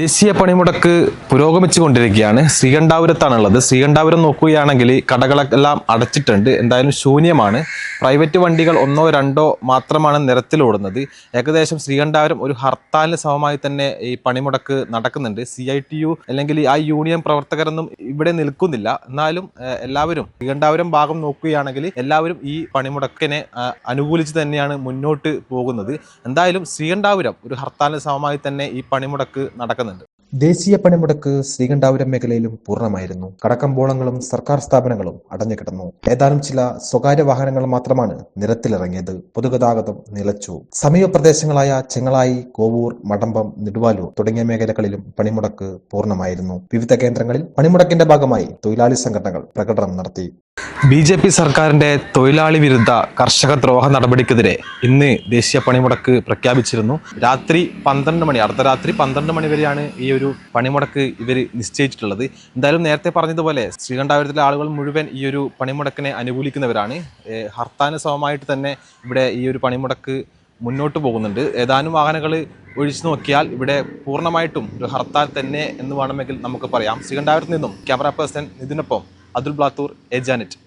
ദേശീയ പണിമുടക്ക് പുരോഗമിച്ചു കൊണ്ടിരിക്കുകയാണ് ശ്രീകണ്ഠാപുരത്താണുള്ളത്. ശ്രീകണ്ഠാപുരം നോക്കുകയാണെങ്കിൽ കടകളെല്ലാം അടച്ചിട്ടുണ്ട്. എന്തായാലും ശൂന്യമാണ്. പ്രൈവറ്റ് വണ്ടികൾ ഒന്നോ രണ്ടോ മാത്രമാണ് നിരത്തിലോടുന്നത്. ഏകദേശം ശ്രീകണ്ഠാപുരം ഒരു ഹർത്താലിന് സമമായി തന്നെ ഈ പണിമുടക്ക് നടക്കുന്നുണ്ട്. സി ഐ ടി യു അല്ലെങ്കിൽ ആ യൂണിയൻ പ്രവർത്തകരൊന്നും ഇവിടെ നിൽക്കുന്നില്ല. എന്നാലും എല്ലാവരും ശ്രീകണ്ഠാപുരം ഭാഗം നോക്കുകയാണെങ്കിൽ എല്ലാവരും ഈ പണിമുടക്കിനെ അനുകൂലിച്ച് തന്നെയാണ് മുന്നോട്ട് പോകുന്നത്. എന്തായാലും ശ്രീകണ്ഠാപുരം ഒരു ഹർത്താലിന് സമമായി തന്നെ ഈ പണിമുടക്ക് നടക്കുന്നുണ്ട്. ദേശീയ പണിമുടക്ക് ശ്രീകണ്ഠാപുരം മേഖലയിലും പൂർണമായിരുന്നു. കടക്കമ്പോളങ്ങളും സർക്കാർ സ്ഥാപനങ്ങളും അടഞ്ഞുകിടന്നു. ഏതാനും ചില സ്വകാര്യ വാഹനങ്ങൾ മാത്രമാണ് നിരത്തിലിറങ്ങിയത്. പൊതുഗതാഗതം നിലച്ചു. സമീപ പ്രദേശങ്ങളായ ചെങ്ങളായി കോവൂർ മടമ്പം നെടുവാലൂർ തുടങ്ങിയ മേഖലകളിലും പണിമുടക്ക് പൂർണമായിരുന്നു. വിവിധ കേന്ദ്രങ്ങളിൽ പണിമുടക്കിന്റെ ഭാഗമായി തൊഴിലാളി സംഘടനകൾ പ്രകടനം നടത്തി. ബി ജെ പി സർക്കാരിന്റെ തൊഴിലാളി വിരുദ്ധ കർഷക ദ്രോഹ നടപടിക്കെതിരെ ഇന്ന് ദേശീയ പണിമുടക്ക് പ്രഖ്യാപിച്ചിരുന്നു. രാത്രി പന്ത്രണ്ട് മണി അർദ്ധരാത്രി പന്ത്രണ്ട് മണി വരെയാണ് ഈ ഒരു പണിമുടക്ക് ഇവർ നിശ്ചയിച്ചിട്ടുള്ളത്. എന്തായാലും നേരത്തെ പറഞ്ഞതുപോലെ ശ്രീകണ്ഠാപുരത്തിലെ ആളുകൾ മുഴുവൻ ഈ ഒരു പണിമുടക്കിനെ അനുകൂലിക്കുന്നവരാണ്. ഹർത്താന സമമായിട്ട് തന്നെ ഇവിടെ ഈ ഒരു പണിമുടക്ക് മുന്നോട്ട് പോകുന്നുണ്ട്. ഏതാനും വാഹനങ്ങൾ ഒഴിച്ചു നോക്കിയാൽ ഇവിടെ പൂർണമായിട്ടും ഒരു ഹർത്താൽ തന്നെ എന്ന് വേണമെങ്കിൽ നമുക്ക് പറയാം. ശ്രീകണ്ഠാപുരത്ത് നിന്നും ക്യാമറ പേഴ്സൺ ഇതിനൊപ്പം അതുൽ ബ്ലാത്തൂർ ഏജാനെറ്റ്